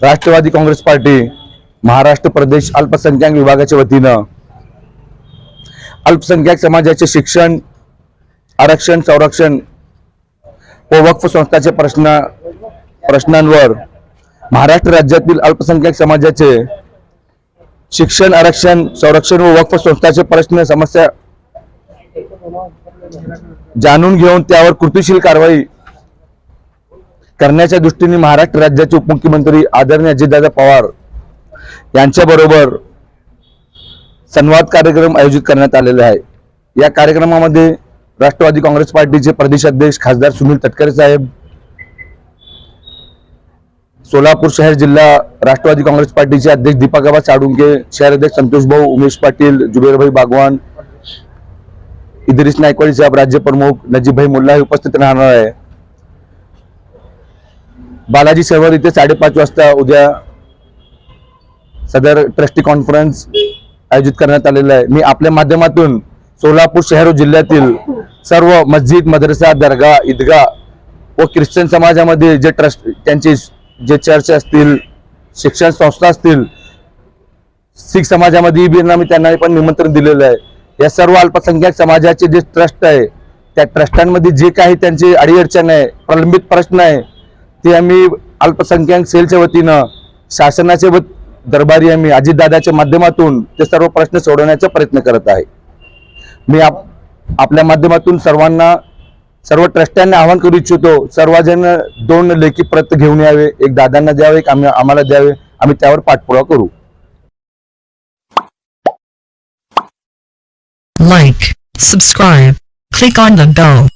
Rashtrawadi Congress party Maharashtra प्रदेश अल्पसंख्याक विभागाच्या वतीनं अल्पसंख्याक समाजाचे शिक्षण आरक्षण संरक्षण व वक्फ संस्थाचे प्रश्न प्रश्नांवर महाराष्ट्र राज्यातील अल्पसंख्याक समाजाचे शिक्षण आरक्षण संरक्षण व वक्फ संस्थाचे प्रश्न समस्या जाणून घेऊन त्यावर कृतीशील कारवाई करण्याच्या दृष्टीने महाराष्ट्र राज्याचे उपमुख्यमंत्री आदरणीय अजितदादा पवार यांच्या बरोबर संवाद कार्यक्रम आयोजित करण्यात आलेला आहे. या कार्यक्रमामध्ये राष्ट्रवादी काँग्रेस पार्टीचे प्रदेशाध्यक्ष खासदार सुनील तटकरे साहेब सोलापूर शहर जिल्हा राष्ट्रवादी काँग्रेस पार्टीचे अध्यक्ष दीपकाबा साडुंके शहर अध्यक्ष संतोष भाऊ उमेश पाटील जुबेरभाई बागवान इद्रिस नायकवाडी साहेब राज्य प्रमुख नजीबभाई मुल्ला हे उपस्थित राहणार आहे. बालाजी सरोवर इथे साडेपाच वाजता उद्या सदर ट्रस्टी कॉन्फरन्स आयोजित करण्यात आलेलं आहे. मी आपल्या माध्यमातून सोलापूर शहर जिल्ह्यातील सर्व मस्जिद मदरसा दर्गा ईदगा व ख्रिश्चन समाजामध्ये जे ट्रस्ट त्यांचे जे चर्च असतील शिक्षण संस्था असतील शीख समाजामध्ये बी मी त्यांना पण निमंत्रण दिलेलं आहे. या सर्व अल्पसंख्याक समाजाचे जे ट्रस्ट आहे त्या ट्रस्टांमध्ये जे काही त्यांची अडीअडचण आहे प्रलंबित प्रश्न आहे ते आम्ही अल्पसंख्याक सेलच्या वतीनं शासनाचे व दरबारी आम्ही अजितदादाच्या माध्यमातून ते सर्व प्रश्न सोडवण्याचा प्रयत्न करत आहे. मी आप आपल्या माध्यमातून सर्वांना सर्व ट्रस्टांना आवाहन करू इच्छितो सर्वजण दोन लेखी प्रत घेऊन यावे एक दादांना द्यावे एक आम्ही आम्हाला द्यावे आम्ही त्यावर पाठपुरावा करू. Like subscribe click on the bell